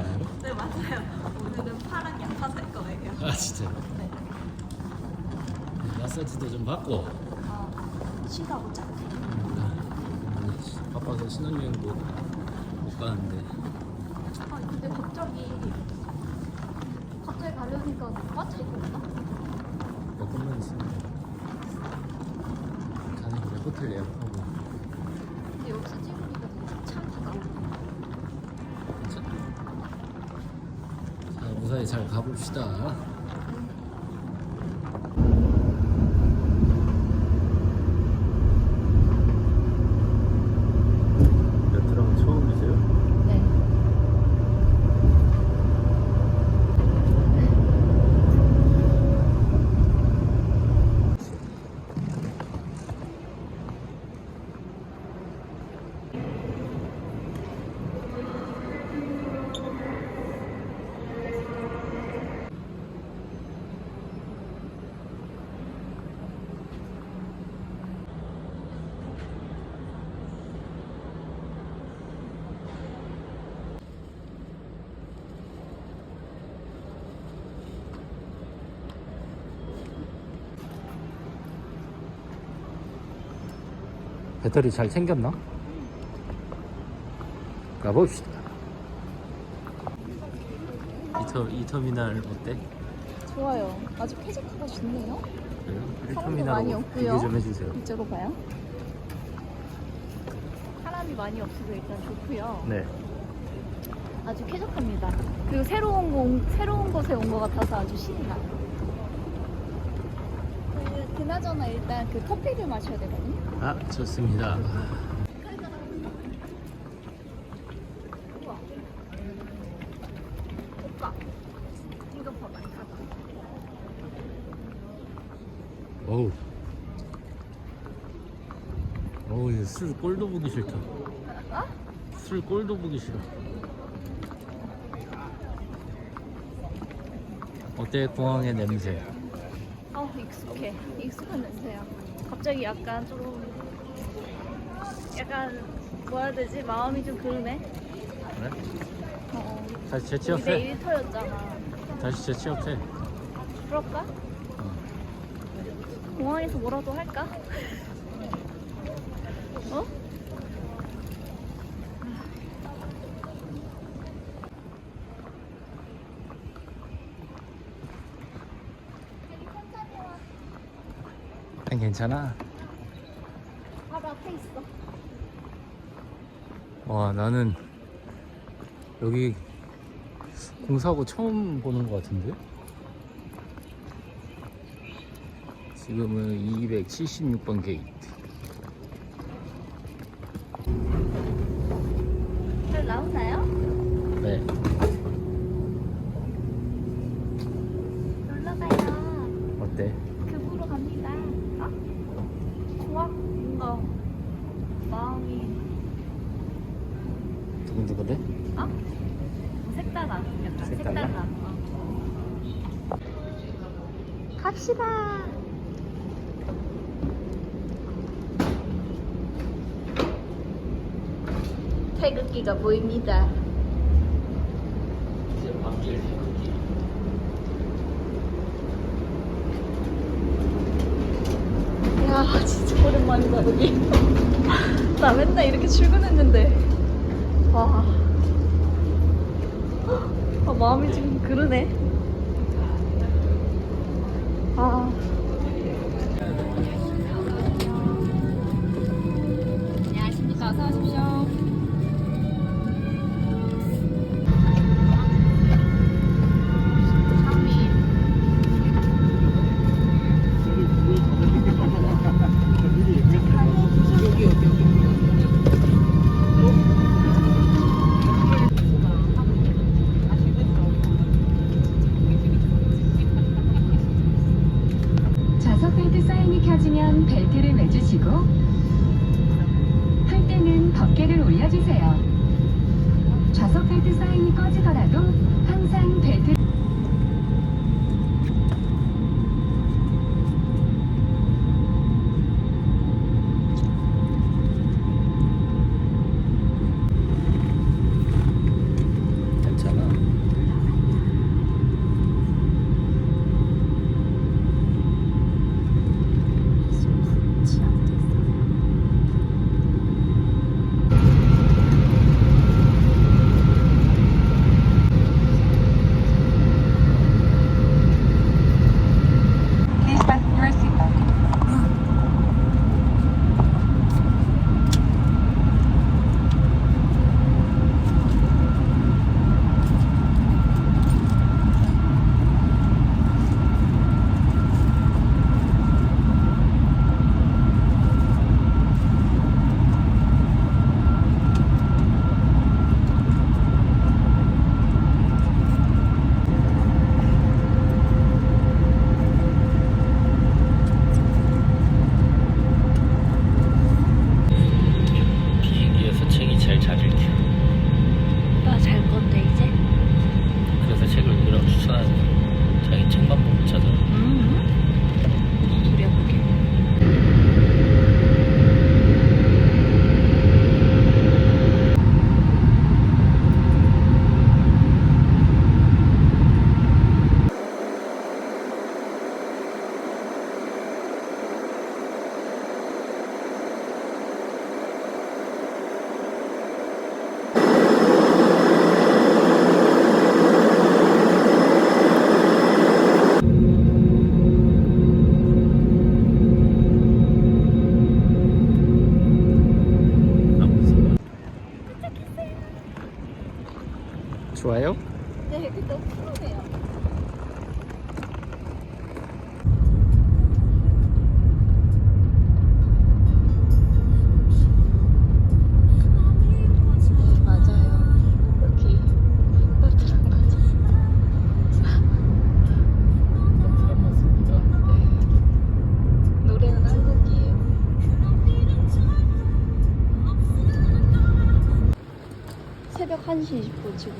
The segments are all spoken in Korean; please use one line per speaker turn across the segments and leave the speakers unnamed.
아니에요?
네 맞아요. 오늘은 파랑 양파 살 거예요.
아 진짜요?
네.
마사지도 좀 받고
쉬다 오자.
음, 바빠서 신혼여행도 못 가는데
아 근데 갑자기 갑자기 가려니까 빠차 있었나?
몇 번만 있으면 가는 길에 호텔 예약하고
근데 여기서
무사히 잘 가봅시다 배터리 잘 챙겼나? 가봅시다. 이, 터, 이 터미널 어때?
좋아요. 아주 쾌적하고 좋네요.
그래요? 이
사람도 많이
터미널하고
없고요.
비교 좀 해주세요.
이쪽으로 봐요. 사람이 많이 없어서 일단 좋고요.
네.
아주 쾌적합니다. 그리고 새로운 곳, 새로운 곳에 온 것 같아서 아주 신이 나요. 그, 그나저나 일단 그 커피를 마셔야 되거든요.
아 좋습니다.
우와. 오빠, 이거 봐봐.
어우. 어우 이거 술 꼴도 보기 싫다. 술 꼴도 보기 싫어. 어때 공항의 냄새?
아 익숙해. 익숙한 냄새야. 갑자기 약간 좀 약간 뭐라 해야 되지? 마음이 좀 그러네.
그래?
어,
다시
우리
재취업해.
내일 터였잖아.
다시 재취업해.
그럴까?
어.
공항에서 뭐라도 할까?
아니 괜찮아.
바로 앞에 있어.
와 나는 여기 공사하고 처음 보는 것 같은데 지금은 276번 게이트
잘 나오나요?
네
놀러 가요.
어때?
급으로 갑니다. 아? 좋아? 뭔가 마음이
두근두근해?
어? 색다다. 약간
색달라?
색다다. 어. 갑시다. 태극기가 보입니다.
이제 밤길 태극기
야 진짜 오랜만이다 여기 나 맨날 이렇게 출근했는데 와. 아, 마음이 지금 그러네 1시
20분
지금.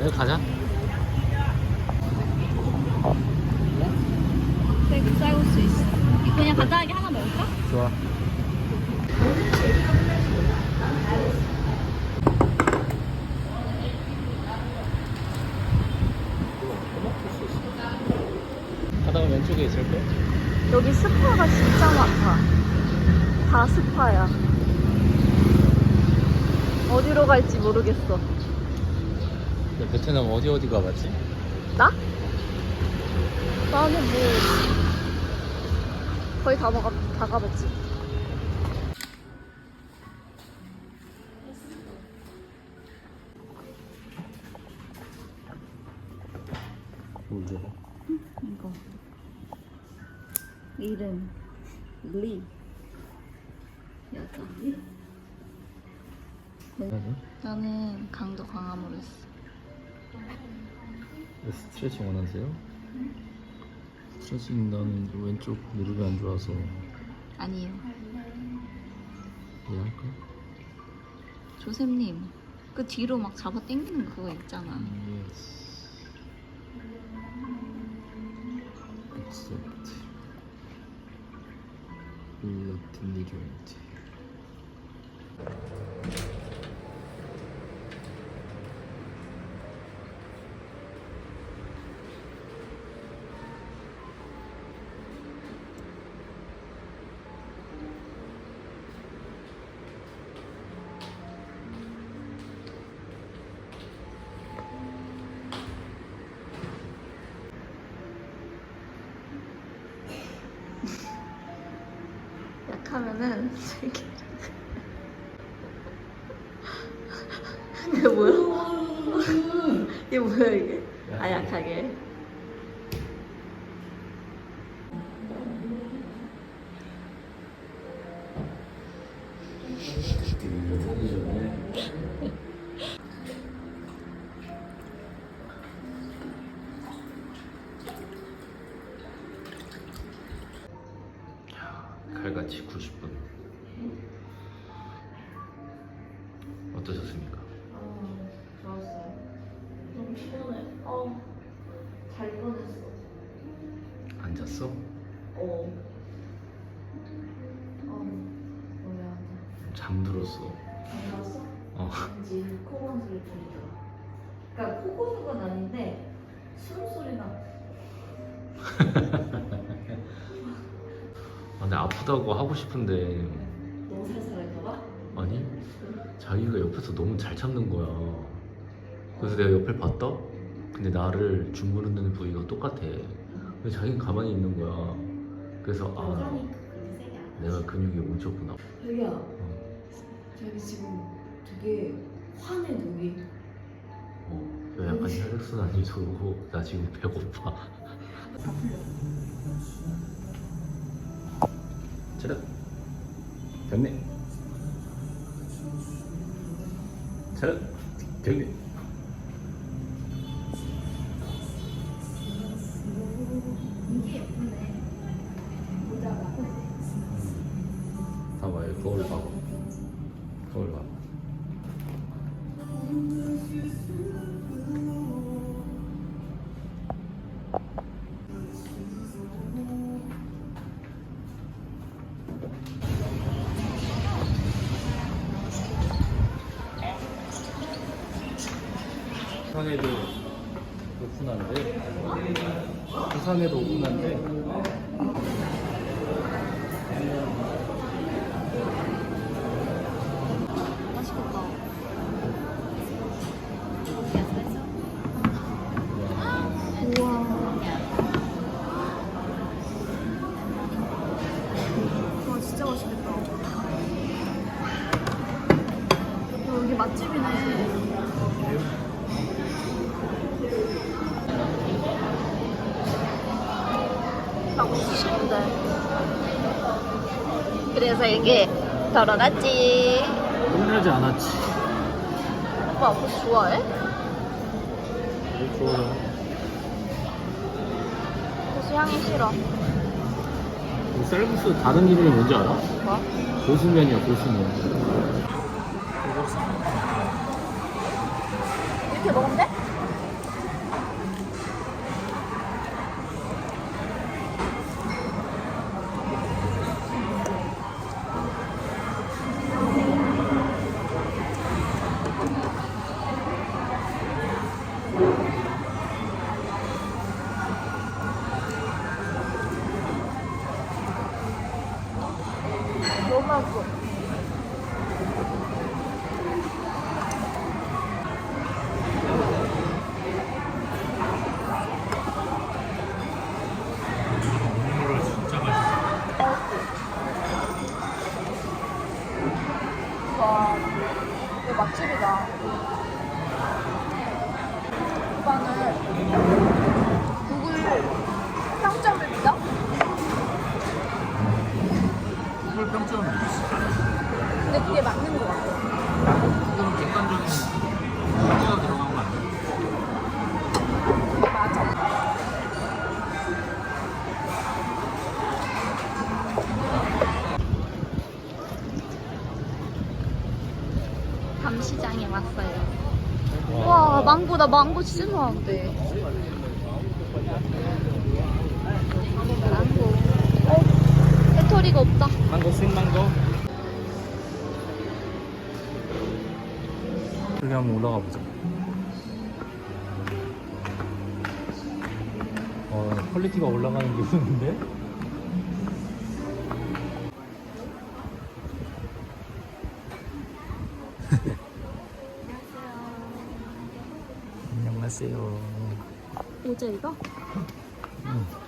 여기 가자.
그리고 싸울 수 있어. 그냥 간단하게 하나 먹을까?
좋아.
모르겠어.
베트남 어디 어디 가봤지?
나? 나는 뭐 거의 다 먹어 다 가봤지.
뭐죠?
이거 이름 리 여자. 나는 강도 광암으로 했어.
스트레칭 원하세요? 스트레칭 나는 왼쪽 무릎이 안 좋아서
아니요.
이해할까?
조셉님 그 뒤로 막 잡아 당기는 그거 있잖아.
Yes. Reluctantly joint.
약 하면은 이렇게 이게 뭐야? 이게 뭐야 이게? 아 약하게.
어떠셨습니까?
좋았어요. 너무 피곤해. 어, 잘 뻔했어.
안 잤어?
어. 어, 뭐야.
잠들었어.
잠들었어?
어.
왠지 코고는 소리 들리더라. 그러니까 코 고는 건 아닌데 숨소리가
아, 근데 아프다고 하고 싶은데
너무 살살할까봐?
아니 자기가 옆에서 너무 잘 참는 거야. 그래서 내가 옆을 봤다. 근데 나를 주무르는 부위가 똑같아. 근데 자기는 가만히 있는 거야. 그래서 아. 내가 근육이 뭉쳤구나.
자기야,
어.
자기 지금 되게 화내 눈이.
어, 야, 약간 혈액순환이 좋고 나 지금 배고파. 차렷. 됐네. 차렷. 됐 부산에도 오픈한데 부산에도 오픈한데
이게 덜어놨지.
혼나지 않았지.
오빠 아버지 좋아해?
좋아.
고수 향이 싫어.
이 쌀국수 다른 이름이 뭔지 알아?
뭐?
고수면이야 고수면
이렇게 먹으면 돼? 맛집이다. 오빠는 구글 평점을 믿어?
구글 평점은 있어
근데 그게 맞는 거 같아.
그건 객관적인
밤시장에 왔어요. 와, 망고, 나 망고 진짜 좋아하는데. 망고. 어, 배터리가 없다.
망고 생망고 여기 한번 올라가 보자 어 퀄리티가 올라가는 게 있는데 안녕하세요.
모자 이거? 응.